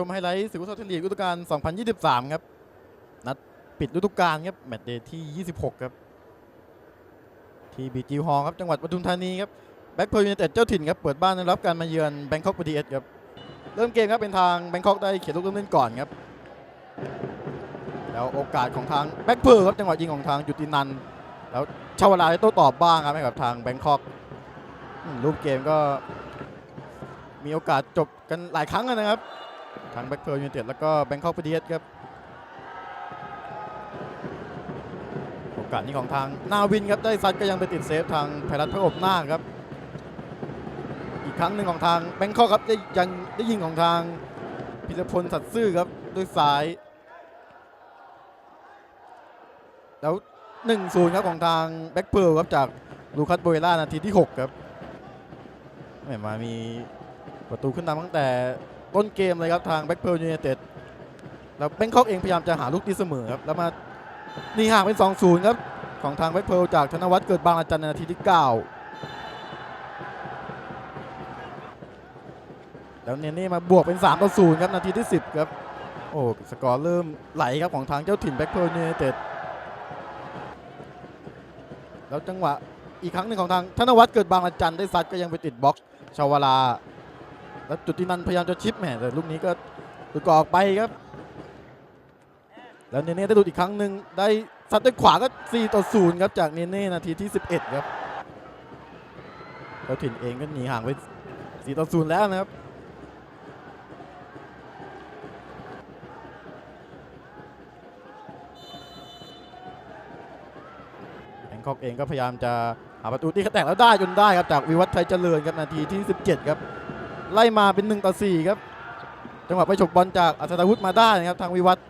ชมไฮไลท์ศึกฟุตซอลไทลีกฤดูกาล 2023 ครับ นัดปิดฤดูกาลครับ แมตช์เดย์ที่ 26 ครับ ที่บีจีฮอลครับ จังหวัดปทุมธานีครับ แบ็คเพลยูไนเต็ดเจ้าถิ่นครับ เปิดบ้านรับการมาเยือนแบงคอกบีทีเอสครับ เริ่มเกมครับ เป็นทางแบงคอกได้เขียนลูกเริ่มเล่นก่อนครับ แล้วโอกาสของทางแบ็คเพลครับ จังหวะยิงของทางจุตินัน แล้วชาวลาได้โต้ตอบบ้างครับให้กับทางแบงคอกรูปเกมก็มีโอกาสจบกันหลายครั้งนะครับ ทางแบ็คเพิร์ลยูไนเต็ดแล้วก็แบงคอกพีดีเอสครับโอกาสนี้ของทางนาวินครับได้ซัดก็ยังไปติดเซฟทางไพรัตพระอบหน้าครับ อีกครั้งหนึ่งของทางแบงคอกครับได้ยังได้ยิงของทางพิรพลสัตย์ซื่อครับด้วยซ้าย แล้ว1-0ครับของทางแบ็คเพิร์ลครับจากลูคัสโบเอล่านาทีที่ 6 ครับแหม่มามีประตูขึ้นนำตั้งแต่ ต้นเกมเลยครับทางแบ็คเพิร์ลยูไนเต็ดแล้วแบงคอกเองพยายามจะหาลูกตีเสมอครับแล้วมาหนีห่างเป็น 2-0 ครับ ของทางแบ็คเพิร์ลจากธนวัฒน์เกิดบางอาจันในนาทีที่ 9 แล้วเนเน่มาบวกเป็น 3 ต่อ 0 ครับ นาทีที่ 10 ครับ โอ้สกอร์เริ่มไหลครับของทางเจ้าถิ่นแบ็คเพิร์ลยูไนเต็ดแล้วจังหวะอีกครั้งหนึ่งของทางธนวัฒน์เกิดบางอาจันได้ซัดก็ยังไปติดบล็อกชาวลา แล้วจุดที่นันพยายามจะชิปแหมแต่ลูกนี้ก็หลุดกรอบไปครับ แล้วเนเน่ได้ดูอีกครั้งหนึ่งได้ซัดด้วยขวาก็ 4 ต่อ 0 ครับ จากเนเน่นาทีที่ 11 ครับแล้วถิ่นเองก็หนีห่างไป 4 ต่อ 0 แล้วนะครับแบงคอกเองก็พยายามจะหาประตูที่เขาแตกแล้วได้จนได้ครับ จากวิวัฒน์ชัยเจริญครับนาทีที่ 17 ครับ ไล่มาเป็น1ต่อ4ครับจังหวะไปฉกบอลจากอัศดาวุธมาได้นะครับทางวิวัฒน์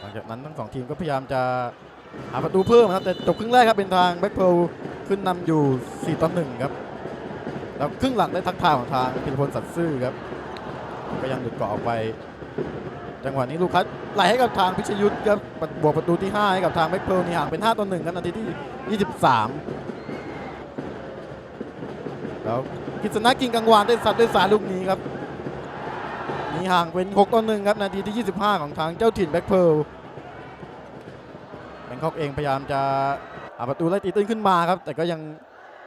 หลังจากนั้นทั้งสองทีมก็พยายามจะหาประตูเพิ่มนะครับแต่จบครึ่งแรกครับเป็นทางแบ็คเพลขึ้นนำอยู่ 4ต่อ1ครับแล้วครึ่งหลังได้ทักทายของทางพิรพลสัตย์ซื่อครับก็ยังหลุดเกาะออกไป จังหวะนี้ลูกคัสไหลให้กับทางพิชยุทธ์ครับบวกประตูที่ 5 ให้กับทางแม็กเพลนี่ห่างเป็น 5ต่อ1ครับนาทีที่ 23 แล้วกิษณะกิงกังวานได้ซัดด้วยสายลูกนี้ครับนี่ห่างเป็น 6ต่อ1ครับนาทีที่ 25 ของทางเจ้าถิ่นแบ็คเพลแบงคอกเองพยายามจะหาประตูไล่ตีตื้นขึ้นมาครับ แต่ก็ยัง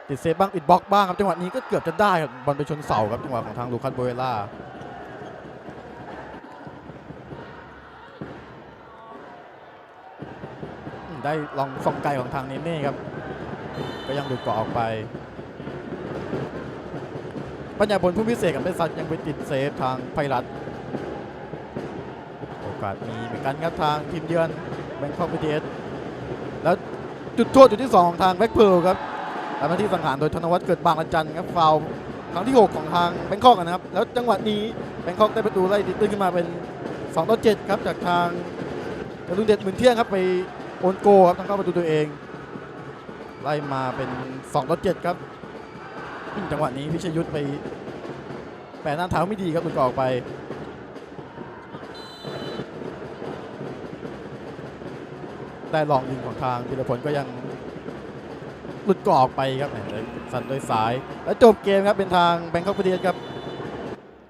ติดเซฟบ้างติดบล็อกบ้างครับจังหวะนี้ก็เกือบจะได้ครับบอลไปชนเสาครับจังหวะของทางลูคัสโบเอล่า อืม ได้ลองส่องไกลของทางเนเน่ครับ ก็ยังหลุดเกาะออกไป ปัญญาพลผู้พิเศษกับได้ซัดยังไปติดเซฟทางไพรัตโอกาสมีเหมือนกันครับทางทีมเยือนแบงคอกพีทีเอสแล้วจุดโทษจุดที่2ของทางแบ็คเพิร์ลครับทำหน้าที่สังหารโดยธนวัฒน์เกิดบางระจันครับฟาวครั้งที่ 6 ของทางแบงคอกนะครับ แล้วจังหวะนี้แบงคอกได้ประตูไล่ติดตื้นขึ้นมาเป็น2ต่อ7ครับจากทางกรุงเดชหมื่นเที่ยงครับไป โอนโกครับทางเข้าประตูตัวเอง ไล่มาเป็น2ต่อ7ครับ จังหวะนี้พิชยุทธไปแปะหน้าเท้าไม่ดีครับหลุดกรออกไปได้ลองยิงของทางพิรพลก็ยังหลุดกรอออกไปครับแหมเลยสั่นด้วยซ้าย แล้วจบเกมครับเป็นทางแบงคอกพีเดียครับ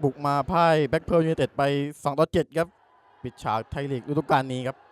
บุกมาพ่ายแบ็คเพิร์ลยูไนเต็ดไป2ต่อ7ครับ ปิดฉากไทยลีกฤดูกาลนี้ครับ